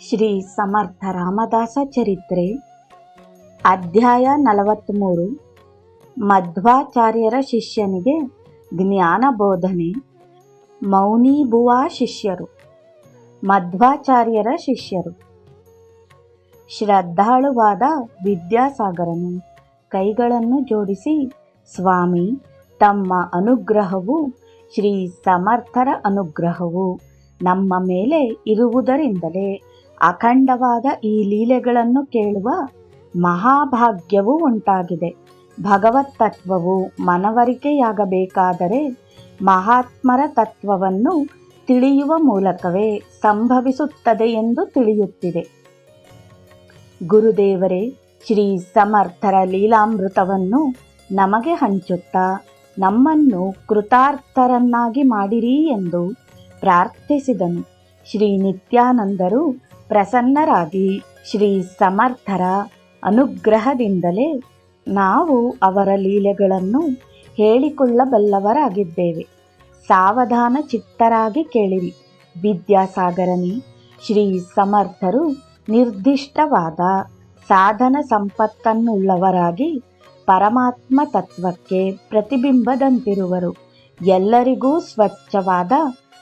ಶ್ರೀ ಸಮರ್ಥ ರಾಮದಾಸ ಚರಿತ್ರೆ, ಅಧ್ಯಾಯ ನಲವತ್ತ್ಮೂರು ಮಧ್ವಾಚಾರ್ಯರ ಶಿಷ್ಯನಿಗೆ ಜ್ಞಾನ ಬೋಧನೆ. ಮೌನೀಭುವಾ ಶಿಷ್ಯರು. ಮಧ್ವಾಚಾರ್ಯರ ಶಿಷ್ಯರು. ಶ್ರದ್ಧಾಳುವಾದ ವಿದ್ಯಾಸಾಗರನು ಕೈಗಳನ್ನು ಜೋಡಿಸಿ, ಸ್ವಾಮಿ, ತಮ್ಮ ಅನುಗ್ರಹವು ಶ್ರೀ ಸಮರ್ಥರ ಅನುಗ್ರಹವು ನಮ್ಮ ಮೇಲೆ ಇರುವುದರಿಂದಲೇ ಅಖಂಡವಾದ ಈ ಲೀಲೆಗಳನ್ನು ಕೇಳುವ ಮಹಾಭಾಗ್ಯವು ಉಂಟಾಗಿದೆ. ಭಗವತ್ ತತ್ವವು ಮನವರಿಕೆಯಾಗಬೇಕಾದರೆ ಮಹಾತ್ಮರ ತತ್ವವನ್ನು ತಿಳಿಯುವ ಮೂಲಕವೇ ಸಂಭವಿಸುತ್ತದೆ ಎಂದು ತಿಳಿಯುತ್ತಿದೆ. ಗುರುದೇವರೇ, ಶ್ರೀ ಸಮರ್ಥರ ಲೀಲಾಮೃತವನ್ನು ನಮಗೆ ಹಂಚುತ್ತಾ ನಮ್ಮನ್ನು ಕೃತಾರ್ಥರನ್ನಾಗಿ ಮಾಡಿರಿ ಎಂದು ಪ್ರಾರ್ಥಿಸಿದನು. ಶ್ರೀ ನಿತ್ಯಾನಂದರು ಪ್ರಸನ್ನರಾಗಿ ಶ್ರೀ ಸಮರ್ಥರ ಅನುಗ್ರಹದಿಂದಲೇ ನಾವು ಅವರ ಲೀಲೆಗಳನ್ನು ಹೇಳಿಕೊಳ್ಳಬಲ್ಲವರಾಗಿದ್ದೇವೆ. ಸಾವಧಾನ ಚಿತ್ತರಾಗಿ ಕೇಳಿರಿ. ವಿದ್ಯಾಸಾಗರನಿ, ಶ್ರೀ ಸಮರ್ಥರು ನಿರ್ದಿಷ್ಟವಾದ ಸಾಧನ ಸಂಪತ್ತನ್ನುಳ್ಳವರಾಗಿ ಪರಮಾತ್ಮ ತತ್ವಕ್ಕೆ ಪ್ರತಿಬಿಂಬದಂತಿರುವರು. ಎಲ್ಲರಿಗೂ ಸ್ವಚ್ಛವಾದ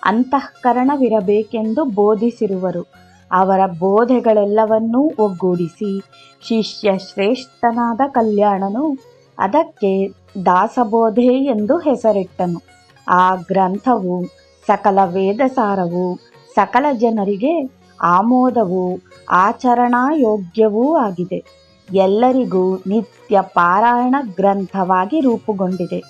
ಅಂತಃಕರಣವಿರಬೇಕೆಂದು ಬೋಧಿಸಿರುವರು. ಅವರ ಬೋಧೆಗಳೆಲ್ಲವನ್ನೂ ಒಗ್ಗೂಡಿಸಿ ಶಿಷ್ಯ ಶ್ರೇಷ್ಠನಾದ ಕಲ್ಯಾಣನು ಅದಕ್ಕೆ ದಾಸಬೋಧೆ ಎಂದು ಹೆಸರಿಟ್ಟನು. ಆ ಗ್ರಂಥವು ಸಕಲ ವೇದಸಾರವು, ಸಕಲ ಜನರಿಗೆ ಆಮೋದವು, ಆಚರಣಾಯೋಗ್ಯವೂ ಆಗಿದೆ. ಎಲ್ಲರಿಗೂ ನಿತ್ಯ ಪಾರಾಯಣ ಗ್ರಂಥವಾಗಿ ರೂಪುಗೊಂಡಿದೆ.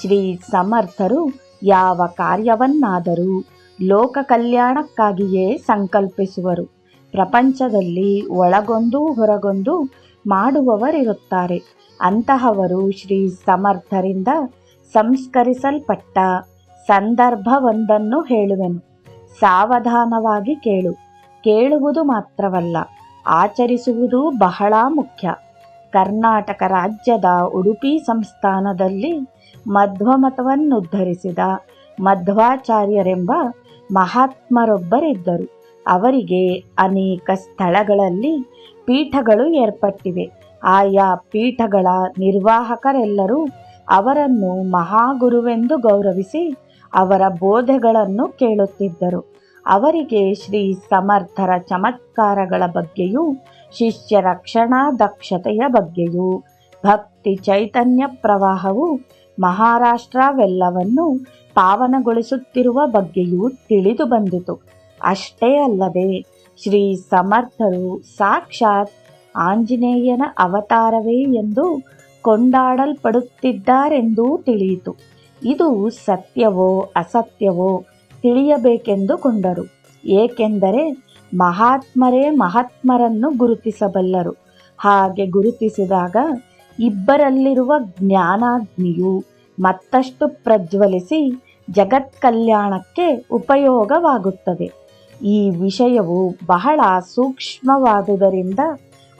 ಶ್ರೀ ಸಮರ್ಥರು ಯಾವ ಕಾರ್ಯವನ್ನಾದರೂ ಲೋಕ ಕಲ್ಯಾಣಕ್ಕಾಗಿಯೇ ಸಂಕಲ್ಪಿಸುವರು. ಪ್ರಪಂಚದಲ್ಲಿ ಒಳಗೊಂದು ಹೊರಗೊಂದು ಮಾಡುವವರಿರುತ್ತಾರೆ. ಅಂತಹವರು ಶ್ರೀ ಸಮರ್ಥರಿಂದ ಸಂಸ್ಕರಿಸಲ್ಪಟ್ಟ ಸಂದರ್ಭವೊಂದನ್ನು ಹೇಳುವೆನು. ಸಾವಧಾನವಾಗಿ ಕೇಳು. ಕೇಳುವುದು ಮಾತ್ರವಲ್ಲ, ಆಚರಿಸುವುದು ಬಹಳ ಮುಖ್ಯ. ಕರ್ನಾಟಕ ರಾಜ್ಯದ ಉಡುಪಿ ಸಂಸ್ಥಾನದಲ್ಲಿ ಮಧ್ವಮತವನ್ನುದ್ಧರಿಸಿದ ಮಧ್ವಾಚಾರ್ಯರೆಂಬ ಮಹಾತ್ಮರೊಬ್ಬರಿದ್ದರು. ಅವರಿಗೆ ಅನೇಕ ಸ್ಥಳಗಳಲ್ಲಿ ಪೀಠಗಳು ಏರ್ಪಟ್ಟಿವೆ. ಆಯಾ ಪೀಠಗಳ ನಿರ್ವಾಹಕರೆಲ್ಲರೂ ಅವರನ್ನು ಮಹಾಗುರುವೆಂದು ಗೌರವಿಸಿ ಅವರ ಬೋಧೆಗಳನ್ನು ಕೇಳುತ್ತಿದ್ದರು. ಅವರಿಗೆ ಶ್ರೀ ಸಮರ್ಥರ ಚಮತ್ಕಾರಗಳ ಬಗ್ಗೆಯೂ, ಶಿಷ್ಯ ರಕ್ಷಣಾ ದಕ್ಷತೆಯ ಬಗ್ಗೆಯೂ, ಭಕ್ತಿ ಚೈತನ್ಯ ಪ್ರವಾಹವು ಮಹಾರಾಷ್ಟ್ರವೆಲ್ಲವನ್ನು ಪಾವನಗೊಳಿಸುತ್ತಿರುವ ಬಗ್ಗೆಯೂ ತಿಳಿದು ಬಂದಿತು. ಅಷ್ಟೇ ಅಲ್ಲದೆ ಶ್ರೀ ಸಮರ್ಥರು ಸಾಕ್ಷಾತ್ ಆಂಜನೇಯನ ಅವತಾರವೇ ಎಂದು ಕೊಂಡಾಡಲ್ಪಡುತ್ತಿದ್ದಾರೆಂದೂ ತಿಳಿಯಿತು. ಇದು ಸತ್ಯವೋ ಅಸತ್ಯವೋ ತಿಳಿಯಬೇಕೆಂದು ಕೊಂಡರು ಏಕೆಂದರೆ ಮಹಾತ್ಮರೇ ಮಹಾತ್ಮರನ್ನು ಗುರುತಿಸಬಲ್ಲರು. ಹಾಗೆ ಗುರುತಿಸಿದಾಗ ಇಬ್ಬರಲ್ಲಿರುವ ಜ್ಞಾನಾಗ್ನಿಯು ಮತ್ತಷ್ಟು ಪ್ರಜ್ವಲಿಸಿ ಜಗತ್ ಕಲ್ಯಾಣಕ್ಕೆ ಉಪಯೋಗವಾಗುತ್ತದೆ. ಈ ವಿಷಯವು ಬಹಳ ಸೂಕ್ಷ್ಮವಾದುದರಿಂದ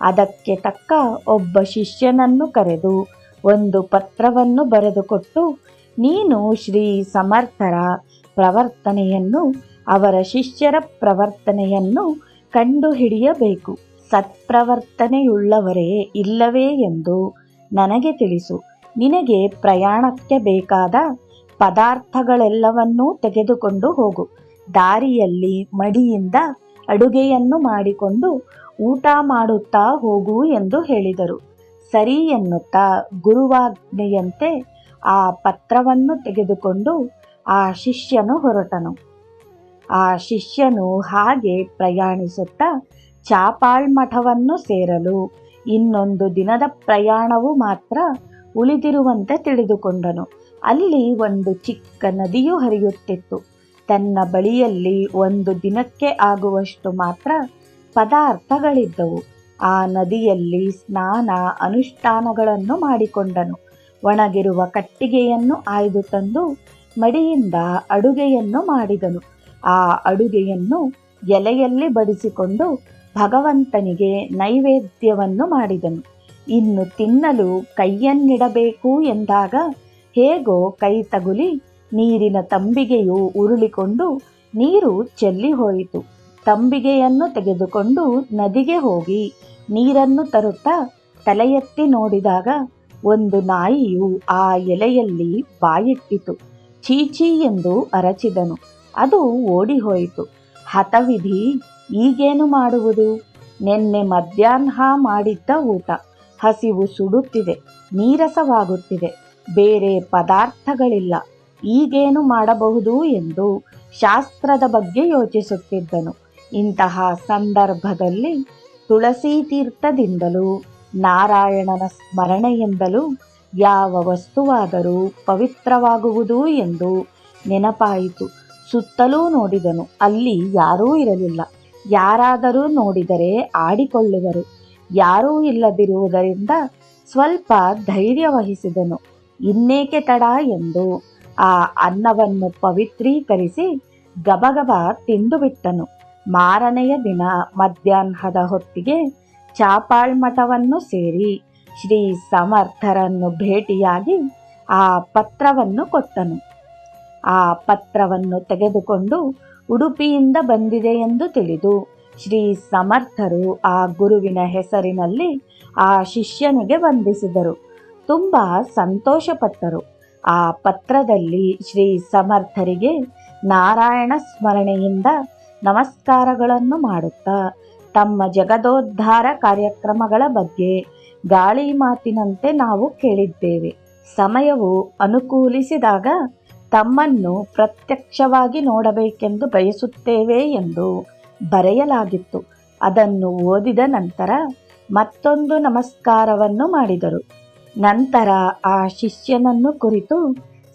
ಅದಕ್ಕೆ ತಕ್ಕ ಒಬ್ಬ ಶಿಷ್ಯನನ್ನು ಕರೆದು ಒಂದು ಪತ್ರವನ್ನು ಬರೆದುಕೊಟ್ಟು, ನೀನು ಶ್ರೀ ಸಮರ್ಥರ ಪ್ರವರ್ತನೆಯನ್ನು, ಅವರ ಶಿಷ್ಯರ ಪ್ರವರ್ತನೆಯನ್ನು ಕಂಡುಹಿಡಿಯಬೇಕು. ಸತ್ಪ್ರವರ್ತನೆಯುಳ್ಳವರೇ ಇಲ್ಲವೇ ಎಂದು ನನಗೆ ತಿಳಿಸು. ನಿನಗೆ ಪ್ರಯಾಣಕ್ಕೆ ಬೇಕಾದ ಪದಾರ್ಥಗಳೆಲ್ಲವನ್ನೂ ತೆಗೆದುಕೊಂಡು ಹೋಗು. ದಾರಿಯಲ್ಲಿ ಮಡಿಯಿಂದ ಅಡುಗೆಯನ್ನು ಮಾಡಿಕೊಂಡು ಊಟ ಮಾಡುತ್ತಾ ಹೋಗು ಎಂದು ಹೇಳಿದರು. ಸರಿ ಎನ್ನುತ್ತಾ ಗುರುವಾಜ್ಞೆಯಂತೆ ಆ ಪತ್ರವನ್ನು ತೆಗೆದುಕೊಂಡು ಆ ಶಿಷ್ಯನು ಹೊರಟನು. ಆ ಶಿಷ್ಯನು ಹಾಗೆ ಪ್ರಯಾಣಿಸುತ್ತಾ ಚಾಪಾಳ್ ಮಠವನ್ನು ಸೇರಲು ಇನ್ನೊಂದು ದಿನದ ಪ್ರಯಾಣವು ಮಾತ್ರ ಉಳಿದಿರುವಂತೆ ತಿಳಿದುಕೊಂಡನು. ಅಲ್ಲಿ ಒಂದು ಚಿಕ್ಕ ನದಿಯು ಹರಿಯುತ್ತಿತ್ತು. ತನ್ನ ಬಳಿಯಲ್ಲಿ ಒಂದು ದಿನಕ್ಕೆ ಆಗುವಷ್ಟು ಮಾತ್ರ ಪದಾರ್ಥಗಳಿದ್ದವು. ಆ ನದಿಯಲ್ಲಿ ಸ್ನಾನ ಅನುಷ್ಠಾನಗಳನ್ನು ಮಾಡಿಕೊಂಡನು. ಒಣಗಿರುವ ಕಟ್ಟಿಗೆಯನ್ನು ಆಯ್ದು ತಂದು ಮಡಿಯಿಂದ ಅಡುಗೆಯನ್ನು ಮಾಡಿದನು. ಆ ಅಡುಗೆಯನ್ನು ಎಲೆಯಲ್ಲಿ ಬಡಿಸಿಕೊಂಡು ಭಗವಂತನಿಗೆ ನೈವೇದ್ಯವನ್ನು ಮಾಡಿದನು. ಇನ್ನು ತಿನ್ನಲು ಕೈಯನ್ನಿಡಬೇಕು ಎಂದಾಗ ಹೇಗೋ ಕೈ ತಗುಲಿ ನೀರಿನ ತಂಬಿಗೆಯು ಉರುಳಿಕೊಂಡು ನೀರು ಚೆಲ್ಲಿ ಹೋಯಿತು. ತಂಬಿಗೆಯನ್ನು ತೆಗೆದುಕೊಂಡು ನದಿಗೆ ಹೋಗಿ ನೀರನ್ನು ತರುತ್ತಾ ತಲೆಯೆತ್ತಿ ನೋಡಿದಾಗ ಒಂದು ನಾಯಿಯು ಆ ಎಲೆಯಲ್ಲಿ ಬಾಯಿಟ್ಟಿತು. ಚೀಚಿ ಎಂದು ಅರಚಿದನು. ಅದು ಓಡಿಹೋಯಿತು. ಹತವಿಧಿ, ಈಗೇನು ಮಾಡುವುದು? ನಿನ್ನೆ ಮಧ್ಯಾಹ್ನ ಮಾಡಿದ್ದ ಊಟ. ಹಸಿವು ಸುಡುತ್ತಿದೆ. ನೀರಸವಾಗುತ್ತಿದೆ. ಬೇರೆ ಪದಾರ್ಥಗಳಿಲ್ಲ. ಈಗೇನು ಮಾಡಬಹುದು ಎಂದು ಶಾಸ್ತ್ರದ ಬಗ್ಗೆ ಯೋಚಿಸುತ್ತಿದ್ದನು. ಇಂತಹ ಸಂದರ್ಭದಲ್ಲಿ ತುಳಸಿ ತೀರ್ಥದಿಂದಲೂ ನಾರಾಯಣನ ಸ್ಮರಣೆಯಿಂದಲೂ ಯಾವ ವಸ್ತುವಾದರೂ ಪವಿತ್ರವಾಗುವುದು ಎಂದು ನೆನಪಾಯಿತು. ಸುತ್ತಲೂ ನೋಡಿದನು. ಅಲ್ಲಿ ಯಾರೂ ಇರಲಿಲ್ಲ. ಯಾರಾದರೂ ನೋಡಿದರೆ ಆಡಿಕೊಳ್ಳುವರು. ಯಾರೂ ಇಲ್ಲದಿರುವುದರಿಂದ ಸ್ವಲ್ಪ ಧೈರ್ಯ ವಹಿಸಿದನು. ಇನ್ನೇಕೆ ತಡ ಎಂದು ಆ ಅನ್ನವನ್ನು ಪವಿತ್ರೀಕರಿಸಿ ಗಬಗಬ ತಿಂದುಬಿಟ್ಟನು. ಮಾರನೆಯ ದಿನ ಮಧ್ಯಾಹ್ನದ ಹೊತ್ತಿಗೆ ಚಾಪಾಳ್ ಮಠವನ್ನು ಸೇರಿ ಶ್ರೀ ಸಮರ್ಥರನ್ನು ಭೇಟಿಯಾಗಿ ಆ ಪತ್ರವನ್ನು ಕೊಟ್ಟನು. ಆ ಪತ್ರವನ್ನು ತೆಗೆದುಕೊಂಡು ಉಡುಪಿಯಿಂದ ಬಂದಿದೆ ಎಂದು ತಿಳಿದು ಶ್ರೀ ಸಮರ್ಥರು ಆ ಗುರುವಿನ ಹೆಸರಿನಲ್ಲಿ ಆ ಶಿಷ್ಯನಿಗೆ ವಂದಿಸಿದರು. ತುಂಬ ಸಂತೋಷಪಟ್ಟರು. ಆ ಪತ್ರದಲ್ಲಿ ಶ್ರೀ ಸಮರ್ಥರಿಗೆ ನಾರಾಯಣ ಸ್ಮರಣೆಯಿಂದ ನಮಸ್ಕಾರಗಳನ್ನು ಮಾಡುತ್ತಾ, ತಮ್ಮ ಜಗದೋದ್ಧಾರ ಕಾರ್ಯಕ್ರಮಗಳ ಬಗ್ಗೆ ಗಾಳಿ ಮಾತಿನಂತೆ ನಾವು ಕೇಳಿದ್ದೇವೆ. ಸಮಯವು ಅನುಕೂಲಿಸಿದಾಗ ತಮ್ಮನ್ನು ಪ್ರತ್ಯಕ್ಷವಾಗಿ ನೋಡಬೇಕೆಂದು ಬಯಸುತ್ತೇವೆ ಎಂದು ಬರೆಯಲಾಗಿತ್ತು. ಅದನ್ನು ಓದಿದ ನಂತರ ಮತ್ತೊಂದು ನಮಸ್ಕಾರವನ್ನು ಮಾಡಿದರು. ನಂತರ ಆ ಶಿಷ್ಯನನ್ನು ಕುರಿತು,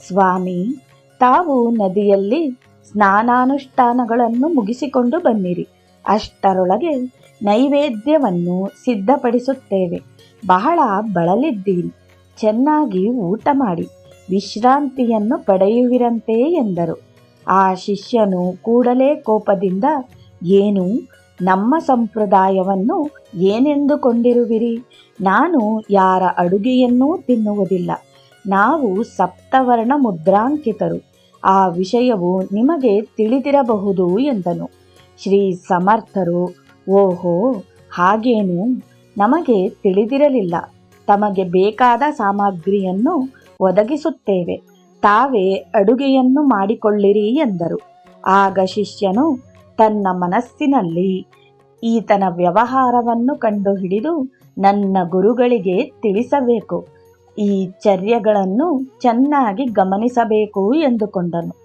ಸ್ವಾಮಿ, ತಾವು ನದಿಯಲ್ಲಿ ಸ್ನಾನಾನುಷ್ಠಾನಗಳನ್ನು ಮುಗಿಸಿಕೊಂಡು ಬನ್ನಿರಿ. ಅಷ್ಟರೊಳಗೆ ನೈವೇದ್ಯವನ್ನು ಸಿದ್ಧಪಡಿಸುತ್ತೇವೆ. ಬಹಳ ಬಳಲಿದ್ದೀರಿ. ಚೆನ್ನಾಗಿ ಊಟ ಮಾಡಿ, ವಿಶ್ರಾಂತಿಯನ್ನು ಪಡೆಯುವಿರಂತೆ ಎಂದರು. ಆ ಶಿಷ್ಯನು ಕೂಡಲೇ ಕೋಪದಿಂದ, ಏನು ನಮ್ಮ ಸಂಪ್ರದಾಯವನ್ನು ಏನೆಂದುಕೊಂಡಿರುವಿರಿ? ನಾನು ಯಾರ ಅಡುಗೆಯನ್ನೂ ತಿನ್ನುವುದಿಲ್ಲ. ನಾವು ಸಪ್ತವರ್ಣ ಮುದ್ರಾಂಕಿತರು. ಆ ವಿಷಯವು ನಿಮಗೆ ತಿಳಿದಿರಬಹುದು ಎಂದನು. ಶ್ರೀ ಸಮರ್ಥರು, ಓಹೋ, ಹಾಗೇನು? ನಮಗೆ ತಿಳಿದಿರಲಿಲ್ಲ. ತಮಗೆ ಬೇಕಾದ ಸಾಮಗ್ರಿಯನ್ನು ಒದಗಿಸುತ್ತೇವೆ. ತಾವೇ ಅಡುಗೆಯನ್ನು ಮಾಡಿಕೊಳ್ಳಿರಿ ಎಂದರು. ಆಗ ಶಿಷ್ಯನು ತನ್ನ ಮನಸ್ಸಿನಲ್ಲಿ ಈತನ ವ್ಯವಹಾರವನ್ನು ಕಂಡುಹಿಡಿದು ನನ್ನ ಗುರುಗಳಿಗೆ ತಿಳಿಸಬೇಕು. ಈ ಚರ್ಯಗಳನ್ನು ಚೆನ್ನಾಗಿ ಗಮನಿಸಬೇಕು ಎಂದುಕೊಂಡನು.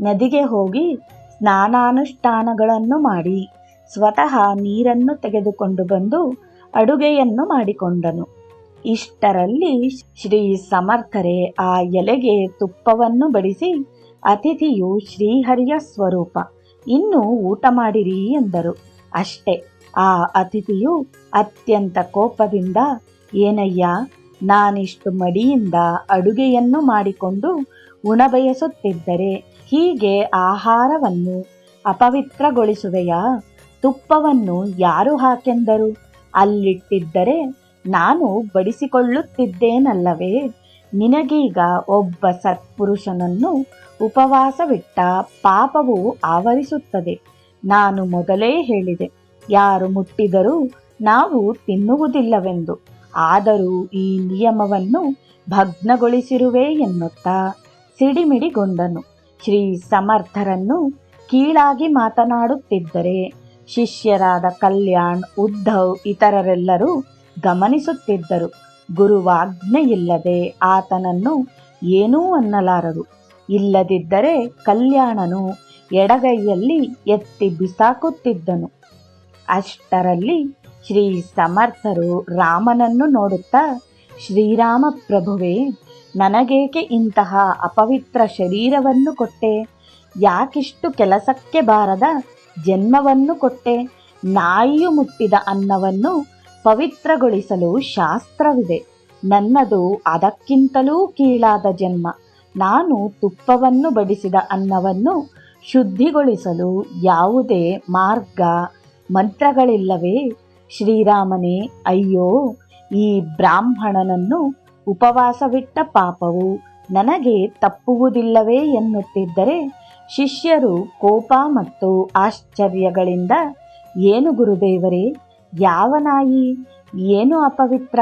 ನದಿಗೆ ಹೋಗಿ ಸ್ನಾನಾನುಷ್ಠಾನಗಳನ್ನು ಮಾಡಿ ಸ್ವತಃ ನೀರನ್ನು ತೆಗೆದುಕೊಂಡು ಬಂದು ಅಡುಗೆಯನ್ನು ಮಾಡಿಕೊಂಡನು. ಇಷ್ಟರಲ್ಲಿ ಶ್ರೀ ಸಮರ್ಥರೆ ಆ ಎಲೆಗೆ ತುಪ್ಪವನ್ನು ಬಡಿಸಿ ಅತಿಥಿಯು ಶ್ರೀಹರಿಯ ಸ್ವರೂಪ. ಇನ್ನು ಊಟ ಮಾಡಿರಿ ಎಂದರು. ಅಷ್ಟೇ. ಆ ಅತಿಥಿಯು ಅತ್ಯಂತ ಕೋಪದಿಂದ, ಏನಯ್ಯ, ನಾನಿಷ್ಟು ಮಡಿಯಿಂದ ಅಡುಗೆಯನ್ನು ಮಾಡಿಕೊಂಡು ಉಣಬಯಸುತ್ತಿದ್ದರೆ ಹೀಗೆ ಆಹಾರವನ್ನು ಅಪವಿತ್ರಗೊಳಿಸುವೆಯಾ? ತುಪ್ಪವನ್ನು ಯಾರು ಹಾಕೆಂದರು? ಅಲ್ಲಿಟ್ಟಿದ್ದರೆ ನಾನು ಬಡಿಸಿಕೊಳ್ಳುತ್ತಿದ್ದೇನಲ್ಲವೇ? ನಿನಗೀಗ ಒಬ್ಬ ಸತ್ಪುರುಷನನ್ನು ಉಪವಾಸವಿಟ್ಟ ಪಾಪವು ಆವರಿಸುತ್ತದೆ. ನಾನು ಮೊದಲೇ ಹೇಳಿದೆ, ಯಾರು ಮುಟ್ಟಿದರೂ ನಾವು ತಿನ್ನುವುದಿಲ್ಲವೆಂದು. ಆದರೂ ಈ ನಿಯಮವನ್ನು ಭಗ್ನಗೊಳಿಸಿರುವೆ ಎನ್ನುತ್ತಾ ಸಿಡಿಮಿಡಿಗೊಂಡನು. ಶ್ರೀ ಸಮರ್ಥರನ್ನು ಕೀಳಾಗಿ ಮಾತನಾಡುತ್ತಿದ್ದರೆ ಶಿಷ್ಯರಾದ ಕಲ್ಯಾಣ್, ಉದ್ಧವ್ ಇತರರೆಲ್ಲರೂ ಗಮನಿಸುತ್ತಿದ್ದರು. ಗುರುವಾಜ್ಞೆಯಿಲ್ಲದೆ ಆತನನ್ನು ಏನೂ ಅನ್ನಲಾರರು. ಇಲ್ಲದಿದ್ದರೆ ಕಲ್ಯಾಣನು ಎಡಗೈಯಲ್ಲಿ ಎತ್ತಿ ಬಿಸಾಕುತ್ತಿದ್ದನು. ಅಷ್ಟರಲ್ಲಿ ಶ್ರೀ ಸಮರ್ಥರು ರಾಮನನ್ನು ನೋಡುತ್ತಾ, ಶ್ರೀರಾಮ ಪ್ರಭುವೇ, ನನಗೇಕೆ ಇಂತಹ ಅಪವಿತ್ರ ಶರೀರವನ್ನು ಕೊಟ್ಟೆ? ಯಾಕಿಷ್ಟು ಕೆಲಸಕ್ಕೆ ಬಾರದ ಜನ್ಮವನ್ನು ಕೊಟ್ಟೆ? ನಾಯಿಯು ಮುಟ್ಟಿದ ಅನ್ನವನ್ನು ಪವಿತ್ರಗೊಳಿಸಲು ಶಾಸ್ತ್ರವಿದೆ. ನನ್ನದು ಅದಕ್ಕಿಂತಲೂ ಕೀಳಾದ ಜನ್ಮ. ನಾನು ತುಪ್ಪವನ್ನು ಬಡಿಸಿದ ಅನ್ನವನ್ನು ಶುದ್ಧಿಗೊಳಿಸಲು ಯಾವುದೇ ಮಾರ್ಗ, ಮಂತ್ರಗಳಿಲ್ಲವೇ? ಶ್ರೀರಾಮನೇ, ಅಯ್ಯೋ, ಈ ಬ್ರಾಹ್ಮಣನನ್ನು ಉಪವಾಸವಿಟ್ಟ ಪಾಪವು ನನಗೆ ತಪ್ಪುವುದಿಲ್ಲವೇ ಎನ್ನುತ್ತಿದ್ದರೆ ಶಿಷ್ಯರು ಕೋಪ ಮತ್ತು ಆಶ್ಚರ್ಯಗಳಿಂದ, ಏನು ಗುರುದೇವರೇ, ಯಾವ ನಾಯಿ, ಏನು ಅಪವಿತ್ರ,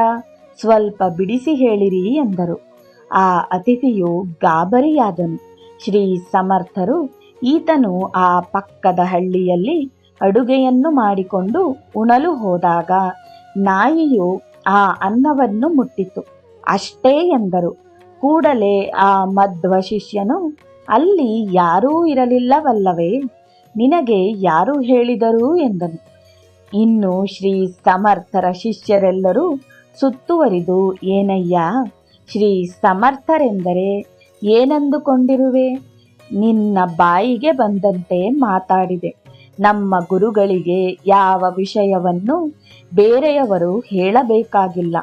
ಸ್ವಲ್ಪ ಬಿಡಿಸಿ ಹೇಳಿರಿ ಎಂದರು. ಆ ಅತಿಥಿಯು ಗಾಬರಿಯಾದನು. ಶ್ರೀ ಸಮರ್ಥರು ಈತನು ಆ ಪಕ್ಕದ ಹಳ್ಳಿಯಲ್ಲಿ ಅಡುಗೆಯನ್ನು ಮಾಡಿಕೊಂಡು ಉಣಲು ಹೋದಾಗ ನಾಯಿಯು ಆ ಅನ್ನವನ್ನು ಮುಟ್ಟಿತು. ಅಷ್ಟೇ ಎಂದರು. ಕೂಡಲೇ ಆ ಮಧ್ವ ಶಿಷ್ಯನು, ಅಲ್ಲಿ ಯಾರೂ ಇರಲಿಲ್ಲವಲ್ಲವೇ, ನಿನಗೆ ಯಾರು ಹೇಳಿದರು ಎಂದನು. ಇನ್ನು ಶ್ರೀ ಸಮರ್ಥರ ಶಿಷ್ಯರೆಲ್ಲರೂ ಸುತ್ತುವರಿದು, ಏನಯ್ಯ ಶ್ರೀ ಸಮರ್ಥರೆಂದರೆ ಏನಂದುಕೊಂಡಿರುವೆ? ನಿನ್ನ ಬಾಯಿಗೆ ಬಂದಂತೆ ಮಾತಾಡಿದೆ. ನಮ್ಮ ಗುರುಗಳಿಗೆ ಯಾವ ವಿಷಯವನ್ನು ಬೇರೆಯವರು ಹೇಳಬೇಕಾಗಿಲ್ಲ.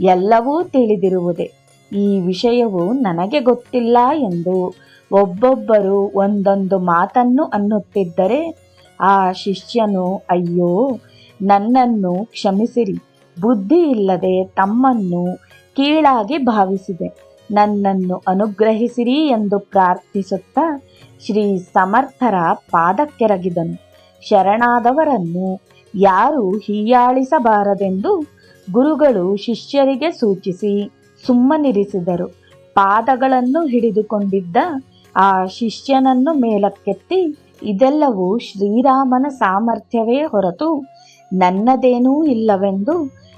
ಎಲ್ಲವೂ ತಿಳಿದಿರುವುದೇ. ಈ ವಿಷಯವು ನನಗೆ ಗೊತ್ತಿಲ್ಲ ಎಂದು ಒಬ್ಬೊಬ್ಬರು ಒಂದೊಂದು ಮಾತನ್ನು ಅನ್ನುತ್ತಿದ್ದರೆ ಆ ಶಿಷ್ಯನು, ಅಯ್ಯೋ, ನನ್ನನ್ನು ಕ್ಷಮಿಸಿರಿ. ಬುದ್ಧಿ ಇಲ್ಲದೆ ತಮ್ಮನ್ನು ಕೀಳಾಗಿ ಭಾವಿಸಿದೆ. ನನ್ನನ್ನು ಅನುಗ್ರಹಿಸಿರಿ ಎಂದು ಪ್ರಾರ್ಥಿಸುತ್ತಾ ಶ್ರೀ ಸಮರ್ಥರ ಪಾದಕ್ಕೆರಗಿದನು. ಶರಣಾದವರನ್ನು ಯಾರು ಹೀಯಾಳಿಸಬಾರದೆಂದು ಗುರುಗಳು ಶಿಷ್ಯರಿಗೆ ಸೂಚಿಸಿ ಸುಮ್ಮನಿರಿಸಿದರು. ಪಾದಗಳನ್ನು ಹಿಡಿದುಕೊಂಡಿದ್ದ ಆ ಶಿಷ್ಯನನ್ನು ಮೇಲಕ್ಕೆತ್ತಿ, ಇದೆಲ್ಲವೂ ಶ್ರೀರಾಮನ ಸಾಮರ್ಥ್ಯವೇ ಹೊರತು ನನ್ನದೇನೂ ಇಲ್ಲವೆಂದು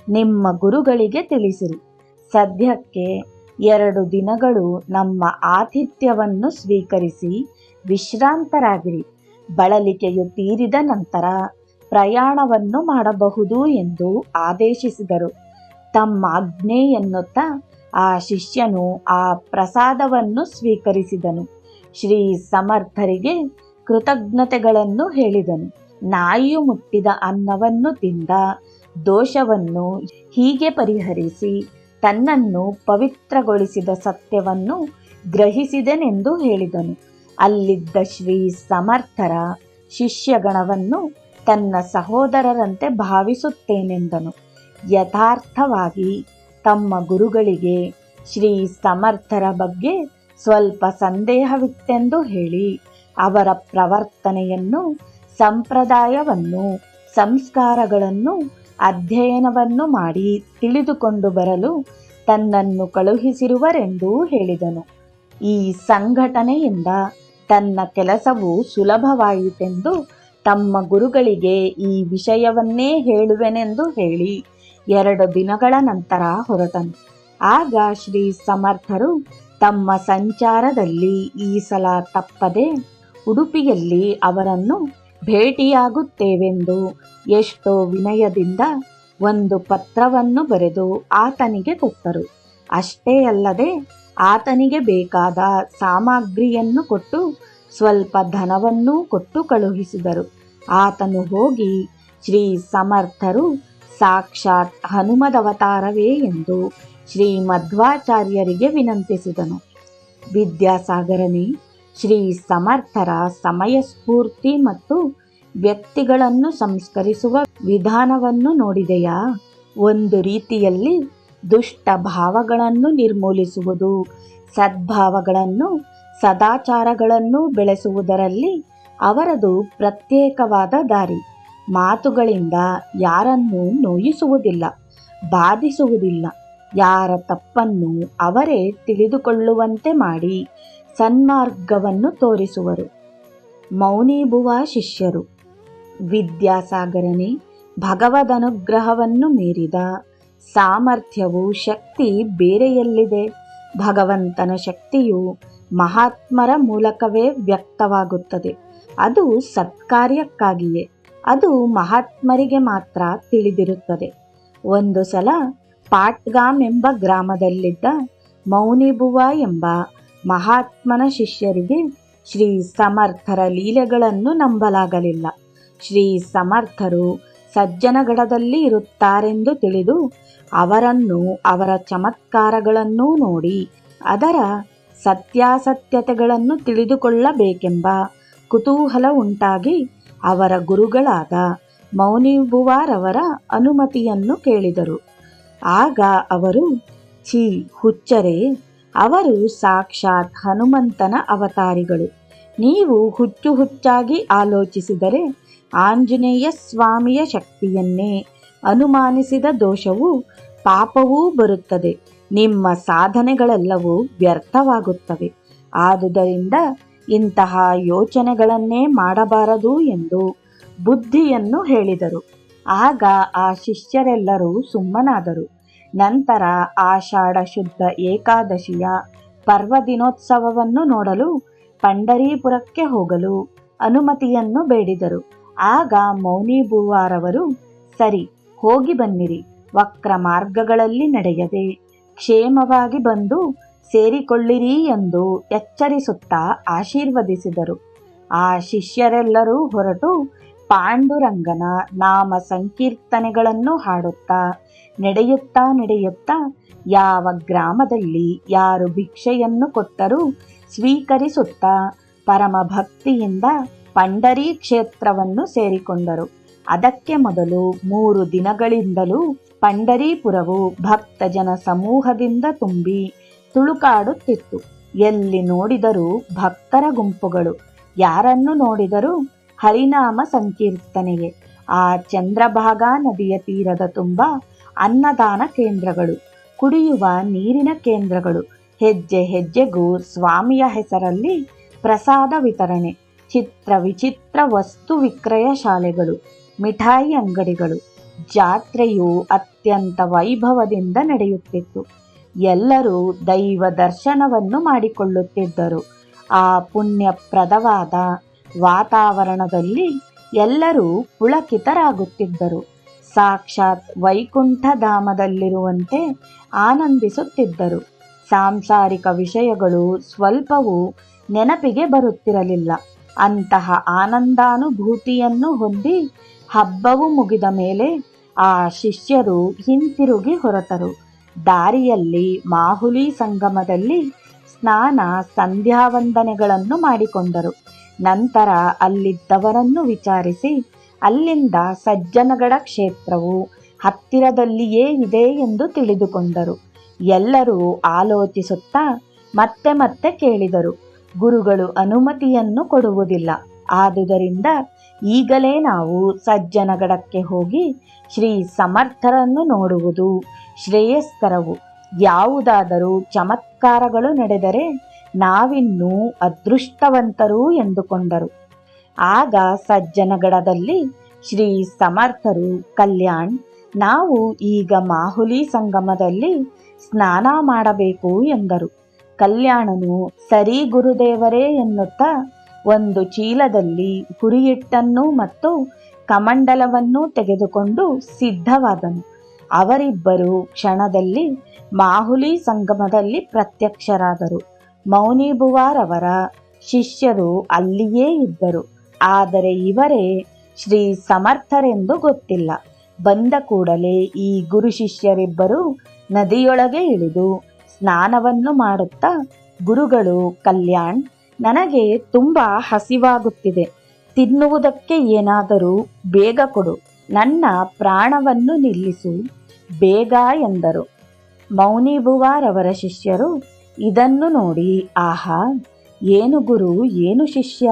ನಿಮ್ಮ ಗುರುಗಳಿಗೆ ತಿಳಿಸಿರಿ. ಸದ್ಯಕ್ಕೆ ಎರಡು ದಿನಗಳು ನಮ್ಮ ಆತಿಥ್ಯವನ್ನು ಸ್ವೀಕರಿಸಿ ವಿಶ್ರಾಂತರಾಗಿರಿ. ಬಳಲಿಕೆಯು ತೀರಿದ ನಂತರ ಪ್ರಯಾಣವನ್ನು ಮಾಡಬಹುದು ಎಂದು ಆದೇಶಿಸಿದರು. ತಮ್ಮ ಆಜ್ಞೆ ಎನ್ನುತ್ತಾ ಆ ಶಿಷ್ಯನು ಆ ಪ್ರಸಾದವನ್ನು ಸ್ವೀಕರಿಸಿದನು. ಶ್ರೀ ಸಮರ್ಥರಿಗೆ ಕೃತಜ್ಞತೆಗಳನ್ನು ಹೇಳಿದನು. ನಾಯಿಯು ಮುಟ್ಟಿದ ಅನ್ನವನ್ನು ತಿಂದ ದೋಷವನ್ನು ಹೀಗೆ ಪರಿಹರಿಸಿ ತನ್ನನ್ನು ಪವಿತ್ರಗೊಳಿಸಿದ ಸತ್ಯವನ್ನು ಗ್ರಹಿಸಿದನೆಂದು ಹೇಳಿದನು. ಅಲ್ಲಿದ್ದ ಶ್ರೀ ಸಮರ್ಥರ ಶಿಷ್ಯಗಣವನ್ನು ತನ್ನ ಸಹೋದರರಂತೆ ಭಾವಿಸುತ್ತೇನೆಂದನು. ಯಥಾರ್ಥವಾಗಿ ತಮ್ಮ ಗುರುಗಳಿಗೆ ಶ್ರೀ ಸಮರ್ಥರ ಬಗ್ಗೆ ಸ್ವಲ್ಪ ಸಂದೇಹವಿತ್ತೆಂದು ಹೇಳಿ, ಅವರ ಪ್ರವರ್ತನೆಯನ್ನು, ಸಂಪ್ರದಾಯವನ್ನು, ಸಂಸ್ಕಾರಗಳನ್ನು ಅಧ್ಯಯನವನ್ನು ಮಾಡಿ ತಿಳಿದುಕೊಂಡು ಬರಲು ತನ್ನನ್ನು ಕಳುಹಿಸಿರುವರೆಂದೂ ಹೇಳಿದನು. ಈ ಸಂಘಟನೆಯಿಂದ ತನ್ನ ಕೆಲಸವು ಸುಲಭವಾಯಿತೆಂದು ತಮ್ಮ ಗುರುಗಳಿಗೆ ಈ ವಿಷಯವನ್ನೇ ಹೇಳುವೆನೆಂದು ಹೇಳಿ ಎರಡು ದಿನಗಳ ನಂತರ ಹೊರಟನು. ಆಗ ಶ್ರೀ ಸಮರ್ಥರು ತಮ್ಮ ಸಂಚಾರದಲ್ಲಿ ಈ ಸಲ ತಪ್ಪದೆ ಉಡುಪಿಯಲ್ಲಿ ಅವರನ್ನು ಭೇಟಿಯಾಗುತ್ತೇವೆಂದು ಎಷ್ಟೋ ವಿನಯದಿಂದ ಒಂದು ಪತ್ರವನ್ನು ಬರೆದು ಆತನಿಗೆ ಕೊಟ್ಟರು. ಅಷ್ಟೇ ಅಲ್ಲದೆ ಆತನಿಗೆ ಬೇಕಾದ ಸಾಮಗ್ರಿಯನ್ನು ಕೊಟ್ಟು ಸ್ವಲ್ಪ ಧನವನ್ನೂ ಕೊಟ್ಟು ಕಳುಹಿಸಿದರು. ಆತನು ಹೋಗಿ, ಶ್ರೀ ಸಮರ್ಥರು ಸಾಕ್ಷಾತ್ ಹನುಮದವತಾರವೇ ಎಂದು ಶ್ರೀ ಮಧ್ವಾಚಾರ್ಯರಿಗೆ ವಿನಂತಿಸಿದನು. ವಿದ್ಯಾಸಾಗರನೇ ಶ್ರೀ ಸಮರ್ಥರ ಸಮಯ ಸ್ಫೂರ್ತಿ ಮತ್ತು ವ್ಯಕ್ತಿಗಳನ್ನು ಸಂಸ್ಕರಿಸುವ ವಿಧಾನವನ್ನು ನೋಡಿದೆಯಾ? ಒಂದು ರೀತಿಯಲ್ಲಿ ದುಷ್ಟ ಭಾವಗಳನ್ನು ನಿರ್ಮೂಲಿಸುವುದು, ಸದ್ಭಾವಗಳನ್ನು, ಸದಾಚಾರಗಳನ್ನು ಬೆಳೆಸುವುದರಲ್ಲಿ ಅವರದು ಪ್ರತ್ಯೇಕವಾದ ದಾರಿ. ಮಾತುಗಳಿಂದ ಯಾರನ್ನೂ ನೋಯಿಸುವುದಿಲ್ಲ, ಬಾಧಿಸುವುದಿಲ್ಲ. ಯಾರ ತಪ್ಪನ್ನು ಅವರೇ ತಿಳಿದುಕೊಳ್ಳುವಂತೆ ಮಾಡಿ. ಸನ್ಮಾರ್ಗವನ್ನು ತೋರಿಸುವರು. ಮೌನೀಭುವ ಶಿಷ್ಯರು, ವಿದ್ಯಾಸಾಗರನೇ, ಭಗವದನುಗ್ರಹವನ್ನು ಮೀರಿದ, ಸಾಮರ್ಥ್ಯವು ಶಕ್ತಿ ಬೇರೆಯಲ್ಲಿದೆ. ಭಗವಂತನ ಶಕ್ತಿಯು ಮಹಾತ್ಮರ ಮೂಲಕವೇ ವ್ಯಕ್ತವಾಗುತ್ತದೆ. ಅದು ಸತ್ಕಾರ್ಯಕ್ಕಾಗಿಯೇ, ಅದು ಮಹಾತ್ಮರಿಗೆ ಮಾತ್ರ ತಿಳಿದಿರುತ್ತದೆ. ಒಂದು ಸಲ ಪಾಟ್ಗಾಮ್ ಎಂಬ ಗ್ರಾಮದಲ್ಲಿದ್ದ ಮೌನಿಬುವ ಎಂಬ ಮಹಾತ್ಮನ ಶಿಷ್ಯರಿಗೆ ಶ್ರೀ ಸಮರ್ಥರ ಲೀಲೆಗಳನ್ನು ನಂಬಲಾಗಲಿಲ್ಲ. ಶ್ರೀ ಸಮರ್ಥರು ಸಜ್ಜನಗಡದಲ್ಲಿ ಇರುತ್ತಾರೆಂದು ತಿಳಿದು ಅವರನ್ನು ಅವರ ಚಮತ್ಕಾರಗಳನ್ನೂ ನೋಡಿ ಅದರ ಸತ್ಯಾಸತ್ಯತೆಗಳನ್ನು ತಿಳಿದುಕೊಳ್ಳಬೇಕೆಂಬ ಕುತೂಹಲ ಉಂಟಾಗಿ ಅವರ ಗುರುಗಳಾದ ಮೌನಿಬುವಾರವರ ಅನುಮತಿಯನ್ನು ಕೇಳಿದರು. ಆಗ ಅವರು, ಛೀ ಹುಚ್ಚರೇ ಅವರು ಸಾಕ್ಷಾತ್ ಹನುಮಂತನ ಅವತಾರಿಗಳು. ನೀವು ಹುಚ್ಚು ಹುಚ್ಚಾಗಿ ಆಲೋಚಿಸಿದರೆ ಆಂಜನೇಯ ಸ್ವಾಮಿಯ ಶಕ್ತಿಯನ್ನೇ ಅನುಮಾನಿಸಿದ ದೋಷವು ಪಾಪವೂ ಬರುತ್ತದೆ. ನಿಮ್ಮ ಸಾಧನೆಗಳೆಲ್ಲವೂ ವ್ಯರ್ಥವಾಗುತ್ತವೆ. ಆದುದರಿಂದ ಇಂತಹ ಯೋಚನೆಗಳನ್ನೇ ಮಾಡಬಾರದು ಎಂದು ಬುದ್ಧಿಯನ್ನು ಹೇಳಿದರು. ಆಗ ಆ ಶಿಷ್ಯರೆಲ್ಲರೂ ಸುಮ್ಮನಾದರು. ನಂತರ ಆಷಾಢ ಶುದ್ಧ ಏಕಾದಶಿಯ ಪರ್ವ ದಿನೋತ್ಸವವನ್ನು ನೋಡಲು ಪಂಡರೀಪುರಕ್ಕೆ ಹೋಗಲು ಅನುಮತಿಯನ್ನು ಬೇಡಿದರು. ಆಗ ಮೌನಿ ಬುವಾರವರು, ಸರಿ, ಹೋಗಿ ಬನ್ನಿರಿ. ವಕ್ರ ಮಾರ್ಗಗಳಲ್ಲಿ ನಡೆಯದೆ. ಕ್ಷೇಮವಾಗಿ ಬಂದು ಸೇರಿಕೊಳ್ಳಿರಿ ಎಂದು ಎಚ್ಚರಿಸುತ್ತಾ ಆಶೀರ್ವದಿಸಿದರು. ಆ ಶಿಷ್ಯರೆಲ್ಲರೂ ಹೊರಟು ಪಾಂಡುರಂಗನ ನಾಮ ಸಂಕೀರ್ತನೆಗಳನ್ನು ಹಾಡುತ್ತಾ, ನಡೆಯುತ್ತಾ ನಡೆಯುತ್ತಾ, ಯಾವ ಗ್ರಾಮದಲ್ಲಿ ಯಾರು ಭಿಕ್ಷೆಯನ್ನು ಕೊಟ್ಟರೂ ಸ್ವೀಕರಿಸುತ್ತಾ ಪರಮ ಭಕ್ತಿಯಿಂದ ಪಂಡರಿ ಕ್ಷೇತ್ರವನ್ನು ಸೇರಿಕೊಂಡರು. ಅದಕ್ಕೆ ಮೊದಲು ಮೂರು ದಿನಗಳಿಂದಲೂ ಪಂಡರೀಪುರವು ಭಕ್ತಜನ ಸಮೂಹದಿಂದ ತುಂಬಿ ತುಳುಕಾಡುತ್ತಿತ್ತು. ಎಲ್ಲಿ ನೋಡಿದರೂ ಭಕ್ತರ ಗುಂಪುಗಳು, ಯಾರನ್ನು ನೋಡಿದರೂ ಹರಿನಾಮ ಸಂಕೀರ್ತನೆಗೆ. ಆ ಚಂದ್ರಭಾಗಾ ನದಿಯ ತೀರದ ತುಂಬ ಅನ್ನದಾನ ಕೇಂದ್ರಗಳು. ಕುಡಿಯುವ ನೀರಿನ ಕೇಂದ್ರಗಳು. ಹೆಜ್ಜೆ ಹೆಜ್ಜೆಗೂ ಸ್ವಾಮಿಯ ಹೆಸರಲ್ಲಿ ಪ್ರಸಾದ ವಿತರಣೆ. ಚಿತ್ರ ವಿಚಿತ್ರ ವಸ್ತು ವಿಕ್ರಯ ಶಾಲೆಗಳು. ಮಿಠಾಯಿ ಅಂಗಡಿಗಳು. ಜಾತ್ರೆಯು ಅತ್ಯಂತ ವೈಭವದಿಂದ ನಡೆಯುತ್ತಿತ್ತು. ಎಲ್ಲರೂ ದೈವ ದರ್ಶನವನ್ನು ಮಾಡಿಕೊಳ್ಳುತ್ತಿದ್ದರು. ಆ ಪುಣ್ಯಪ್ರದವಾದ ವಾತಾವರಣದಲ್ಲಿ ಎಲ್ಲರೂ ಪುಳಕಿತರಾಗುತ್ತಿದ್ದರು. ಸಾಕ್ಷಾತ್ ವೈಕುಂಠಧಾಮದಲ್ಲಿರುವಂತೆ ಆನಂದಿಸುತ್ತಿದ್ದರು. ಸಾಂಸಾರಿಕ ವಿಷಯಗಳು ಸ್ವಲ್ಪವೂ ನೆನಪಿಗೆ ಬರುತ್ತಿರಲಿಲ್ಲ. ಅಂತಹ ಆನಂದಾನುಭೂತಿಯನ್ನು ಹೊಂದಿ ಹಬ್ಬವು ಮುಗಿದ ಮೇಲೆ ಆ ಶಿಷ್ಯರು ಹಿಂತಿರುಗಿ ಹೊರತರು ದಾರಿಯಲ್ಲಿ ಮಾಹುಲಿ ಸಂಗಮದಲ್ಲಿ ಸ್ನಾನ, ಸಂಧ್ಯಾವಂದನೆಗಳನ್ನು ಮಾಡಿಕೊಂಡರು. ನಂತರ ಅಲ್ಲಿದ್ದವರನ್ನು ವಿಚಾರಿಸಿ, ಅಲ್ಲಿಂದ ಸಜ್ಜನಗಡ ಕ್ಷೇತ್ರವು ಹತ್ತಿರದಲ್ಲಿಯೇ ಇದೆ ಎಂದು ತಿಳಿದುಕೊಂಡರು. ಎಲ್ಲರೂ ಆಲೋಚಿಸುತ್ತಾ ಮತ್ತೆ ಮತ್ತೆ ಕೇಳಿದರು. ಗುರುಗಳು ಅನುಮತಿಯನ್ನು ಕೊಡುವುದಿಲ್ಲ. ಆದುದರಿಂದ ಈಗಲೇ ನಾವು ಸಜ್ಜನಗಡಕ್ಕೆ ಹೋಗಿ ಶ್ರೀ ಸಮರ್ಥರನ್ನು ನೋಡುವುದು ಶ್ರೇಯಸ್ಕರವು. ಯಾವುದಾದರೂ ಚಮತ್ಕಾರಗಳು ನಡೆದರೆ ನಾವಿನ್ನೂ ಅದೃಷ್ಟವಂತರು ಎಂದುಕೊಂಡರು. ಆಗ ಸಜ್ಜನಗಡದಲ್ಲಿ ಶ್ರೀ ಸಮರ್ಥರು ಕಲ್ಯಾಣ್, ನಾವು ಈಗ ಮಾಹುಲಿ ಸಂಗಮದಲ್ಲಿ ಸ್ನಾನ ಮಾಡಬೇಕು ಎಂದರು. ಕಲ್ಯಾಣನು, ಸರಿ ಗುರುದೇವರೇ ಎನ್ನುತ್ತಾ ಒಂದು ಚೀಲದಲ್ಲಿ ಹುರಿಹಿಟ್ಟನ್ನು ಮತ್ತು ಕಮಂಡಲವನ್ನು ತೆಗೆದುಕೊಂಡು ಸಿದ್ಧವಾದನು. ಅವರಿಬ್ಬರು ಕ್ಷಣದಲ್ಲಿ ಮಾಹುಲಿ ಸಂಗಮದಲ್ಲಿ ಪ್ರತ್ಯಕ್ಷರಾದರು. ಮೌನಿಬುವಾರವರ ಶಿಷ್ಯರು ಅಲ್ಲಿಯೇ ಇದ್ದರು. ಆದರೆ ಇವರೇ ಶ್ರೀ ಸಮರ್ಥರೆಂದು ಗೊತ್ತಿಲ್ಲ. ಬಂದ ಕೂಡಲೇ ಈ ಗುರು ಶಿಷ್ಯರಿಬ್ಬರು ನದಿಯೊಳಗೆ ಇಳಿದು ಸ್ನಾನವನ್ನು ಮಾಡುತ್ತಾ, ಗುರುಗಳು, ಕಲ್ಯಾಣ್, ನನಗೆ ತುಂಬ ಹಸಿವಾಗುತ್ತಿದೆ. ತಿನ್ನುವುದಕ್ಕೆ ಏನಾದರೂ ಬೇಗ ಕೊಡು. ನನ್ನ ಪ್ರಾಣವನ್ನು ನಿಲ್ಲಿಸು. ಬೇಗ ಎಂದರು. ಮೌನಿಬುವಾರವರ ಶಿಷ್ಯರು ಇದನ್ನು ನೋಡಿ, ಆಹಾ, ಏನು ಗುರು, ಏನು ಶಿಷ್ಯ?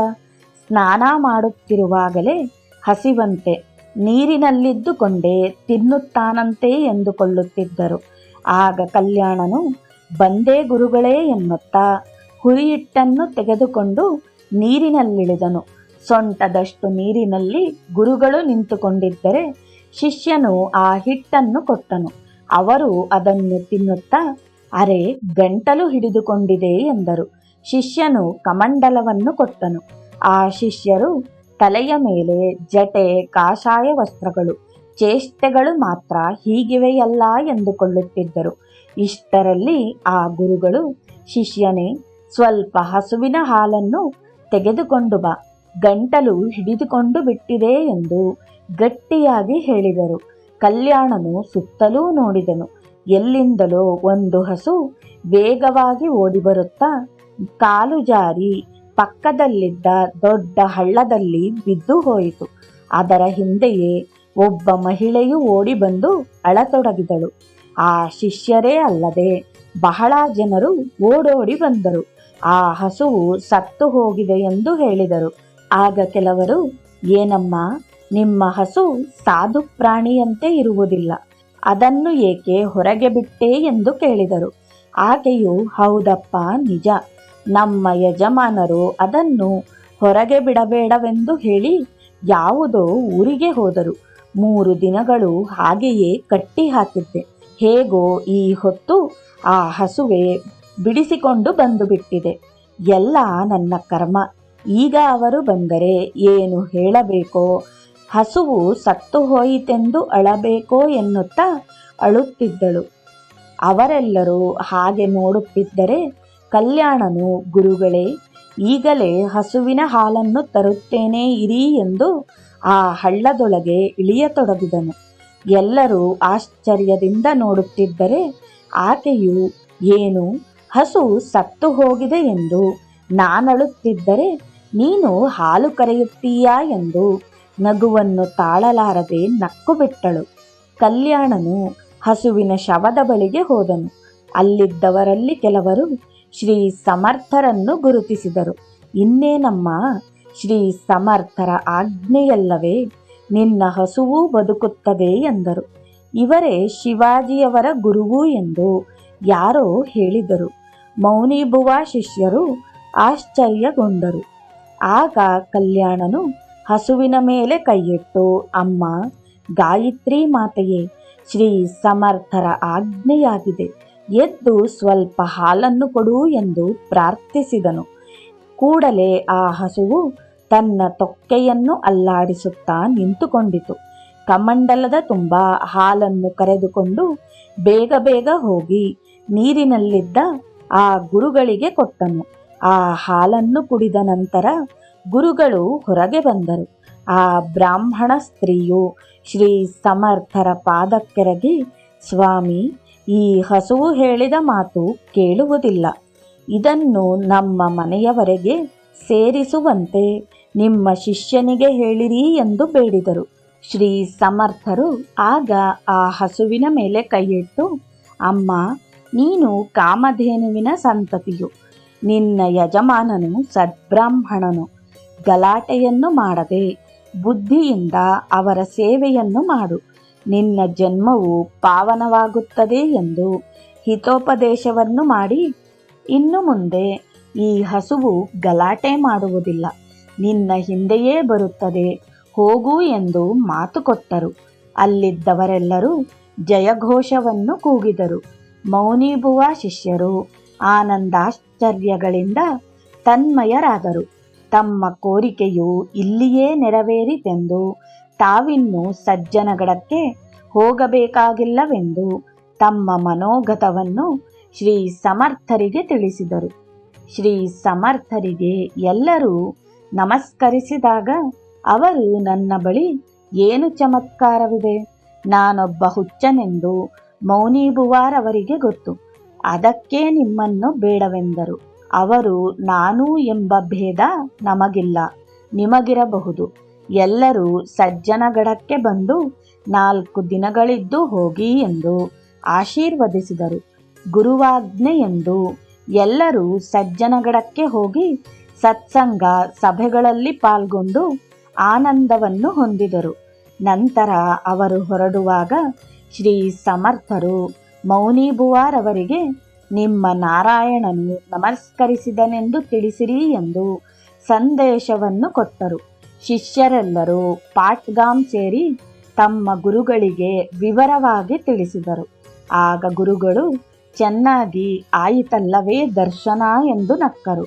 ಸ್ನಾನ ಮಾಡುತ್ತಿರುವಾಗಲೇ ಹಸಿವಂತೆ ನೀರಿನಲ್ಲಿದ್ದುಕೊಂಡೇ ತಿನ್ನುತ್ತಾನಂತೆ ಎಂದುಕೊಳ್ಳುತ್ತಿದ್ದರು. ಆಗ ಕಲ್ಯಾಣನು, ಬಂದೇ ಗುರುಗಳೇ ಎನ್ನುತ್ತಾ ಹುರಿಹಿಟ್ಟನ್ನು ತೆಗೆದುಕೊಂಡು ನೀರಿನಲ್ಲಿಳಿದನು. ಸೊಂಟದಷ್ಟು ನೀರಿನಲ್ಲಿ ಗುರುಗಳು ನಿಂತುಕೊಂಡಿದ್ದರೆ ಶಿಷ್ಯನು ಆ ಹಿಟ್ಟನ್ನು ಕೊಟ್ಟನು. ಅವರು ಅದನ್ನು ತಿನ್ನುತ್ತಾ ಅರೆ ಗಂಟಲು ಹಿಡಿದುಕೊಂಡಿದೆ ಎಂದರು. ಶಿಷ್ಯನು ಕಮಂಡಲವನ್ನು ಕೊಟ್ಟನು. ಆ ಶಿಷ್ಯರು ತಲೆಯ ಮೇಲೆ ಜಟೆ, ಕಾಷಾಯ ವಸ್ತ್ರಗಳು, ಚೇಷ್ಟೆಗಳು ಮಾತ್ರ ಹೀಗಿವೆಯಲ್ಲ ಎಂದುಕೊಳ್ಳುತ್ತಿದ್ದರು. ಇಷ್ಟರಲ್ಲಿ ಆ ಗುರುಗಳು, ಶಿಷ್ಯನೇ, ಸ್ವಲ್ಪ ಹಸುವಿನ ಹಾಲನ್ನು ತೆಗೆದುಕೊಂಡು ಬಾ. ಗಂಟಲು ಹಿಡಿದುಕೊಂಡು ಬಿಟ್ಟಿದೆ ಎಂದು ಗಟ್ಟಿಯಾಗಿ ಹೇಳಿದರು. ಕಲ್ಯಾಣನು ಸುತ್ತಲೂ ನೋಡಿದನು. ಎಲ್ಲಿಂದಲೋ ಒಂದು ಹಸು ವೇಗವಾಗಿ ಓಡಿಬರುತ್ತಾ ಕಾಲು ಜಾರಿ ಪಕ್ಕದಲ್ಲಿದ್ದ ದೊಡ್ಡ ಹಳ್ಳದಲ್ಲಿ ಬಿದ್ದು ಹೋಯಿತು. ಅದರ ಹಿಂದೆಯೇ ಒಬ್ಬ ಮಹಿಳೆಯು ಓಡಿ ಬಂದು ಅಳತೊಡಗಿದಳು. ಆ ಶಿಷ್ಯರೇ ಅಲ್ಲದೆ ಬಹಳ ಜನರು ಓಡೋಡಿ ಬಂದರು. ಆ ಹಸುವು ಸತ್ತು ಹೋಗಿದೆ ಎಂದು ಹೇಳಿದರು. ಆಗ ಕೆಲವರು, ಏನಮ್ಮ, ನಿಮ್ಮ ಹಸು ಸಾಧು ಪ್ರಾಣಿಯಂತೆ ಇರುವುದಿಲ್ಲ. ಅದನ್ನು ಏಕೆ ಹೊರಗೆ ಬಿಟ್ಟೆ ಎಂದು ಕೇಳಿದರು. ಆಕೆಯು, ಹೌದಪ್ಪ, ನಿಜ. ನಮ್ಮ ಯಜಮಾನರು ಅದನ್ನು ಹೊರಗೆ ಬಿಡಬೇಡವೆಂದು ಹೇಳಿ ಯಾವುದೋ ಊರಿಗೆ ಹೋದರು. ಮೂರು ದಿನಗಳು ಹಾಗೆಯೇ ಕಟ್ಟಿ ಹಾಕಿದ್ದೆ. ಹೇಗೋ ಈ ಹೊತ್ತು ಆ ಹಸುವೆ ಬಿಡಿಸಿಕೊಂಡು ಬಂದು ಬಿಟ್ಟಿದೆ. ಎಲ್ಲ ನನ್ನ ಕರ್ಮ. ಈಗ ಅವರು ಬಂದರೆ ಏನು ಹೇಳಬೇಕೋ ಹಸುವು ಸತ್ತು ಹೋಯಿತೆಂದು ಅಳಬೇಕೋ ಎನ್ನುತ್ತಾ ಅಳುತ್ತಿದ್ದಳು. ಅವರೆಲ್ಲರೂ ಹಾಗೆ ನೋಡುತ್ತಿದ್ದರೆ ಕಲ್ಯಾಣನು, ಗುರುಗಳೇ, ಈಗಲೇ ಹಸುವಿನ ಹಾಲನ್ನು ತರುತ್ತೇನೆ ಇರಿ ಎಂದು ಆ ಹಳ್ಳದೊಳಗೆ ಇಳಿಯತೊಡಗಿದನು. ಎಲ್ಲರೂ ಆಶ್ಚರ್ಯದಿಂದ ನೋಡುತ್ತಿದ್ದರೆ ಆಕೆಯು, ಏನು, ಹಸು ಸತ್ತು ಹೋಗಿದೆ ಎಂದು ನಾನಳುತ್ತಿದ್ದರೆ ನೀನು ಹಾಲು ಕರೆಯುತ್ತೀಯಾ ಎಂದು ನಗುವನ್ನು ತಾಳಲಾರದೆ ನಕ್ಕು ಬಿಟ್ಟಳು ಕಲ್ಯಾಣನು ಹಸುವಿನ ಶವದ ಬಳಿಗೆ ಹೋದನು. ಅಲ್ಲಿದ್ದವರಲ್ಲಿ ಕೆಲವರು ಶ್ರೀ ಸಮರ್ಥರನ್ನು ಗುರುತಿಸಿದರು. ಇನ್ನೇನಮ್ಮ ಶ್ರೀ ಸಮರ್ಥರ ಆಜ್ಞೆಯಲ್ಲವೇ ನಿನ್ನ ಹಸುವೂ ಬದುಕುತ್ತದೆ ಎಂದರು. ಇವರೇ ಶಿವಾಜಿಯವರ ಗುರುವು ಎಂದು ಯಾರೋ ಹೇಳಿದರು. ಮೌನಿಬುವ ಶಿಷ್ಯರು ಆಶ್ಚರ್ಯಗೊಂಡರು. ಆಗ ಕಲ್ಯಾಣನು ಹಸುವಿನ ಮೇಲೆ ಕೈಯಿಟ್ಟು, ಅಮ್ಮ, ಗಾಯತ್ರಿ ಮಾತೆಯೇ, ಶ್ರೀ ಸಮರ್ಥರ ಆಜ್ಞೆಯಾಗಿದೆ. ಎದ್ದು ಸ್ವಲ್ಪ ಹಾಲನ್ನು ಕೊಡು ಎಂದು ಪ್ರಾರ್ಥಿಸಿದನು. ಕೂಡಲೇ ಆ ಹಸುವು ತನ್ನ ತೊಕ್ಕೆಯನ್ನು ಅಲ್ಲಾಡಿಸುತ್ತಾ ನಿಂತುಕೊಂಡಿತು. ಕಮಂಡಲದ ತುಂಬ ಹಾಲನ್ನು ಕರೆದುಕೊಂಡು ಬೇಗ ಬೇಗ ಹೋಗಿ ನೀರಿನಲ್ಲಿದ್ದ ಆ ಗುರುಗಳಿಗೆ ಕೊಟ್ಟನು. ಆ ಹಾಲನ್ನು ಕುಡಿದ ನಂತರ ಗುರುಗಳು ಹೊರಗೆ ಬಂದರು. ಆ ಬ್ರಾಹ್ಮಣ ಸ್ತ್ರೀಯು ಶ್ರೀ ಸಮರ್ಥರ ಪಾದಕ್ಕೆರಗಿ, ಸ್ವಾಮಿ, ಈ ಹಸುವು ಹೇಳಿದ ಮಾತು ಕೇಳುವುದಿಲ್ಲ. ಇದನ್ನು ನಮ್ಮ ಮನೆಯವರೆಗೆ ಸೇರಿಸುವಂತೆ ನಿಮ್ಮ ಶಿಷ್ಯನಿಗೆ ಹೇಳಿರಿ ಎಂದು ಬೇಡಿದರು. ಶ್ರೀ ಸಮರ್ಥರು ಆಗ ಆ ಹಸುವಿನ ಮೇಲೆ ಕೈಯಿಟ್ಟು, ಅಮ್ಮ, ನೀನು ಕಾಮಧೇನುವಿನ ಸಂತತಿಯು. ನಿನ್ನ ಯಜಮಾನನು ಸದ್ಬ್ರಾಹ್ಮಣನು. ಗಲಾಟೆಯನ್ನು ಮಾಡದೆ ಬುದ್ಧಿಯಿಂದ ಅವರ ಸೇವೆಯನ್ನು ಮಾಡು. ನಿನ್ನ ಜನ್ಮವು ಪಾವನವಾಗುತ್ತದೆ ಎಂದು ಹಿತೋಪದೇಶವನ್ನು ಮಾಡಿ. ಇನ್ನು ಮುಂದೆ ಈ ಹಸುವು ಗಲಾಟೆ ಮಾಡುವುದಿಲ್ಲ. ನಿನ್ನ ಹಿಂದೆಯೇ ಬರುತ್ತದೆ. ಹೋಗು ಎಂದು ಮಾತು ಕೊಟ್ಟರು. ಅಲ್ಲಿದ್ದವರೆಲ್ಲರೂ ಜಯಘೋಷವನ್ನು ಕೂಗಿದರು. ಮೌನಿಬುವ ಶಿಷ್ಯರು ಆನಂದಾಶ್ಚರ್ಯಗಳಿಂದ ತನ್ಮಯರಾದರು. ತಮ್ಮ ಕೋರಿಕೆಯು ಇಲ್ಲಿಯೇ ನೆರವೇರಿತೆಂದು ತಾವಿನ್ನು ಸಜ್ಜನಗಡಕ್ಕೆ ಹೋಗಬೇಕಾಗಿಲ್ಲವೆಂದು ತಮ್ಮ ಮನೋಗತವನ್ನು ಶ್ರೀ ಸಮರ್ಥರಿಗೆ ತಿಳಿಸಿದರು. ಶ್ರೀ ಸಮರ್ಥರಿಗೆ ಎಲ್ಲರೂ ನಮಸ್ಕರಿಸಿದಾಗ ಅವರು ನನ್ನ ಬಳಿ ಏನು ಚಮತ್ಕಾರವಿದೆ? ನಾನೊಬ್ಬ ಹುಚ್ಚನೆಂದು ಮೌನಿಬುವಾರವರಿಗೆ ಗೊತ್ತು. ಅದಕ್ಕೆ ನಿಮ್ಮನ್ನು ಬೇಡವೆಂದರು. ಅವರು ನಾನು ಎಂಬ ಭೇದ ನಮಗಿಲ್ಲ, ನಿಮಗಿರಬಹುದು. ಎಲ್ಲರೂ ಸಜ್ಜನಗಡಕ್ಕೆ ಬಂದು ನಾಲ್ಕು ದಿನಗಳಿದ್ದು ಹೋಗಿ ಎಂದು ಆಶೀರ್ವದಿಸಿದರು. ಗುರುವಾಜ್ಞೆ ಎಂದು ಎಲ್ಲರೂ ಸಜ್ಜನಗಡಕ್ಕೆ ಹೋಗಿ ಸತ್ಸಂಗ ಸಭೆಗಳಲ್ಲಿ ಪಾಲ್ಗೊಂಡು ಆನಂದವನ್ನು ಹೊಂದಿದರು. ನಂತರ ಅವರು ಹೊರಡುವಾಗ ಶ್ರೀ ಸಮರ್ಥರು ಮೌನಿಬುವಾರವರಿಗೆ ನಿಮ್ಮ ನಾರಾಯಣನು ನಮಸ್ಕರಿಸಿದನೆಂದು ತಿಳಿಸಿರಿ ಎಂದು ಸಂದೇಶವನ್ನು ಕೊಟ್ಟರು. ಶಿಷ್ಯರೆಲ್ಲರೂ ಪಾಟ್ಗಾಮ್ ಸೇರಿ ತಮ್ಮ ಗುರುಗಳಿಗೆ ವಿವರವಾಗಿ ತಿಳಿಸಿದರು. ಆಗ ಗುರುಗಳು, ಚೆನ್ನಾಗಿ ಆಯಿತಲ್ಲವೇ ದರ್ಶನ ಎಂದು ನಕ್ಕರು.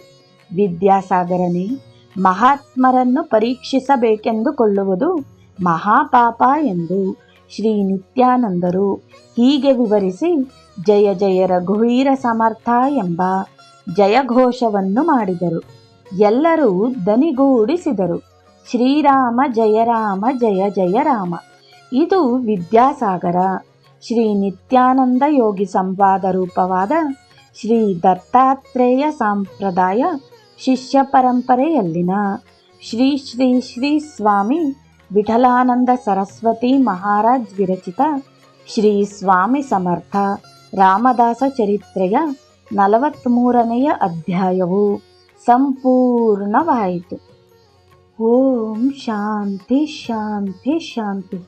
ವಿದ್ಯಾಸಾಗರನಿ, ಮಹಾತ್ಮರನ್ನು ಪರೀಕ್ಷಿಸಬೇಕೆಂದುಕೊಳ್ಳುವುದು ಮಹಾಪಾಪ ಎಂದು ಶ್ರೀ ನಿತ್ಯಾನಂದರು. ಹೀಗೆ ವಿವರಿಸಿ ಜಯ ಜಯ ರಘುವೀರ ಸಮರ್ಥ ಎಂಬ ಜಯಘೋಷವನ್ನು ಮಾಡಿದರು. ಎಲ್ಲರೂ ದನಿಗೂಡಿಸಿದರು. ಶ್ರೀರಾಮ ಜಯ ರಾಮ ಜಯ ಜಯ ರಾಮ. ಇದು ವಿದ್ಯಾಸಾಗರ. ಶ್ರೀ ನಿತ್ಯಾನಂದ ಯೋಗಿ ಸಂವಾದ ರೂಪವಾದ ಶ್ರೀ ದತ್ತಾತ್ರೇಯ ಸಂಪ್ರದಾಯ ಶಿಷ್ಯ ಪರಂಪರೆಯಲ್ಲಿನ ಶ್ರೀ ಶ್ರೀ ಶ್ರೀ ಸ್ವಾಮಿ ವಿಠಲಾನಂದ ಸರಸ್ವತಿ ಮಹಾರಾಜ್ ವಿರಚಿತ ಶ್ರೀ ಸ್ವಾಮಿ ಸಮರ್ಥ ರಾಮದಾಸ ಚರಿತ್ರೆಯ ನಲವತ್ತ್ಮೂರನೆಯ ಅಧ್ಯಾಯವು ಸಂಪೂರ್ಣವಾಯಿತು ಓಂ ಶಾಂತಿ ಶಾಂತಿ ಶಾಂತಿ